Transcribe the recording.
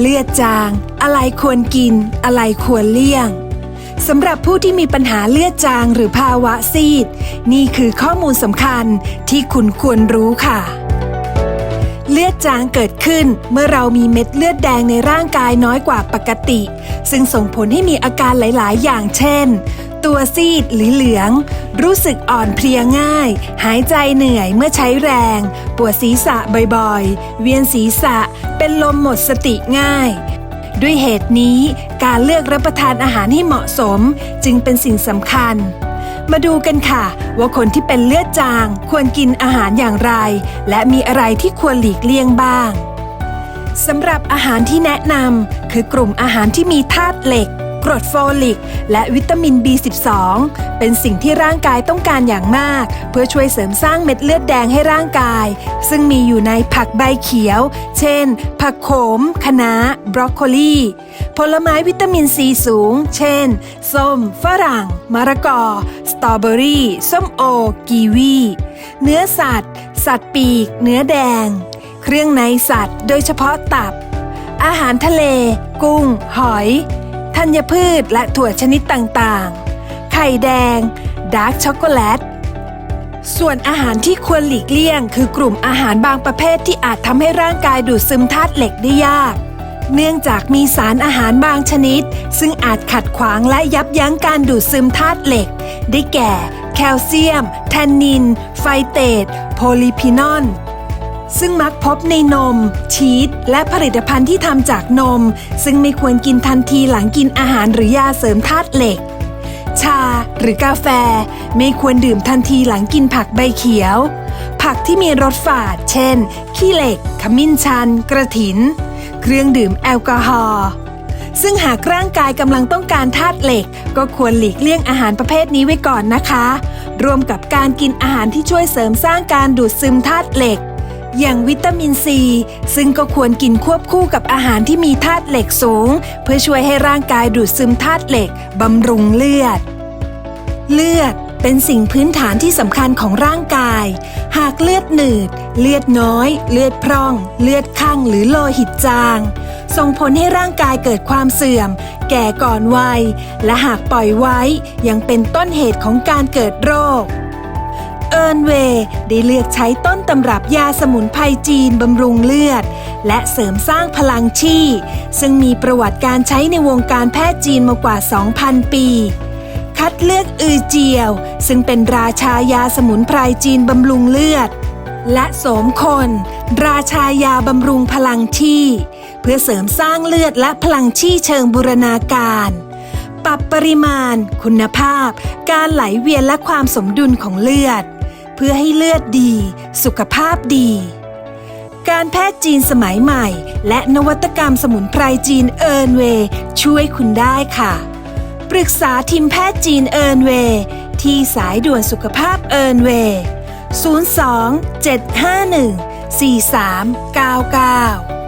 เลือดจาง อะไรควรกิน อะไรควรเลี่ยงสำหรับผู้ที่มีปัญหาเลือดจางหรือภาวะซีด นี่คือข้อมูลสำคัญที่คุณควรรู้ค่ะ เลือดจางเกิดขึ้นเมื่อเรามีเม็ดเลือดแดงในร่างกายน้อยกว่าปกติ ซึ่งส่งผลให้มีอาการหลาย ๆ อย่างเช่น ตัวซีดหรือเหลือง รู้สึกอ่อนเพลียง่าย หายใจเหนื่อยเมื่อใช้แรง ปวดศีรษะบ่อย ๆ เวียนศีรษะ เป็นลมหมดสติง่าย ด้วยเหตุนี้การเลือกรับประทานอาหารให้เหมาะสมจึงเป็นสิ่งสำคัญ มาดูกันค่ะ ว่าคนที่เป็นเลือดจาง ควรกินอาหารอย่างไร และมีอะไรที่ควรหลีกเลี่ยงบ้างสำหรับอาหารที่แนะนำคือกลุ่มอาหารที่มีธาตุเหล็ก กรดโฟลิก และวิตามิน B12 เป็นสิ่งที่ร่างกายต้องการอย่างมาก เพื่อช่วยเสริมสร้างเม็ดเลือดแดงให้ร่างกาย ซึ่งมีอยู่ในผักใบเขียว เช่น ผักโขมคะน้า บรอกโคลี ผลไม้วิตามินซีสูง เช่น ส้ม ฝรั่ง มะละกอ สตรอเบอรี่ ส้มโอ กีวี เนื้อสัตว์ สัตว์ปีก เนื้อแดง เครื่องในสัตว์ โดยเฉพาะตับอาหารทะเล กุ้ง หอย ธัญพืชและถั่วชนิดต่างๆ ไข่แดง ดาร์กช็อกโกแลต ส่วนอาหารที่ควรหลีกเลี่ยง คือกลุ่มอาหารบางประเภทที่อาจทำให้ร่างกายดูดซึมธาตุเหล็กได้ยาก เนื่องจากมีสารอาหารบางชนิด ซึ่งอาจขัดขวางและยับยั้งการดูดซึมธาตุเหล็ก ได้แก่ แคลเซียม แทนนิน ไฟเตต โพลีพีนอล ซึ่งมักพบในนม ชีสและผลิตภัณฑ์ที่ทำจากนม ซึ่งไม่ควรกินทันทีหลังกินอาหารหรือยาเสริมธาตุเหล็ก ชาหรือกาแฟ ไม่ควรดื่มทันทีหลังกินผักใบเขียว ผักที่มีรสฝาด เช่น ขี้เหล็ก ขมิ้นชัน กระถิน เครื่องดื่มแอลกอฮอล์ซึ่งหากร่างกายกำลังต้องการธาตุเหล็ก ก็ควรหลีกเลี่ยงอาหารประเภทนี้ไว้ก่อนนะคะ รวมกับการกินอาหารที่ช่วยเสริมสร้างการดูดซึมธาตุเหล็ก อย่างวิตามินซี ซึ่งก็ควรกินควบคู่กับอาหารที่มีธาตุเหล็กสูง เพื่อช่วยให้ร่างกายดูดซึมธาตุเหล็กบำรุงเลือด เลือดเป็นสิ่งพื้นฐานที่สำคัญของร่างกาย หากเลือดหนืด เลือดน้อย เลือดพร่อง เลือดข้างหรือโลหิตจาง ส่งผลให้ร่างกายเกิดความเสื่อม แก่ก่อนวัย และหากปล่อยไว้ยังเป็นต้นเหตุของการเกิดโรค เอิร์นเวย์ได้เลือกใช้ต้นตำรับยาสมุนไพรจีนบำรุงเลือด และเสริมสร้างพลังชีซึ่งมีประวัติการใช้ในวงการแพทย์จีนมากว่า 2,000 ปี คัดเลือกอือเจียว ซึ่งเป็นราชายาสมุนไพรจีนบำรุงเลือด และโสมคน ราชายาบำรุงพลังชีเพื่อเสริมสร้างเลือดและพลังชีเชิงบูรณาการปรับปริมาณ คุณภาพ การไหลเวียนและความสมดุลของเลือด เพื่อให้เลือดดี สุขภาพดี การแพทย์จีนสมัยใหม่ และนวัตกรรมสมุนไพรจีนเอิร์นเวช่วยคุณได้ค่ะ ปรึกษาทีมแพทย์จีนเอิร์นเวที่สายด่วนสุขภาพเอิร์นเวย์02 751 4399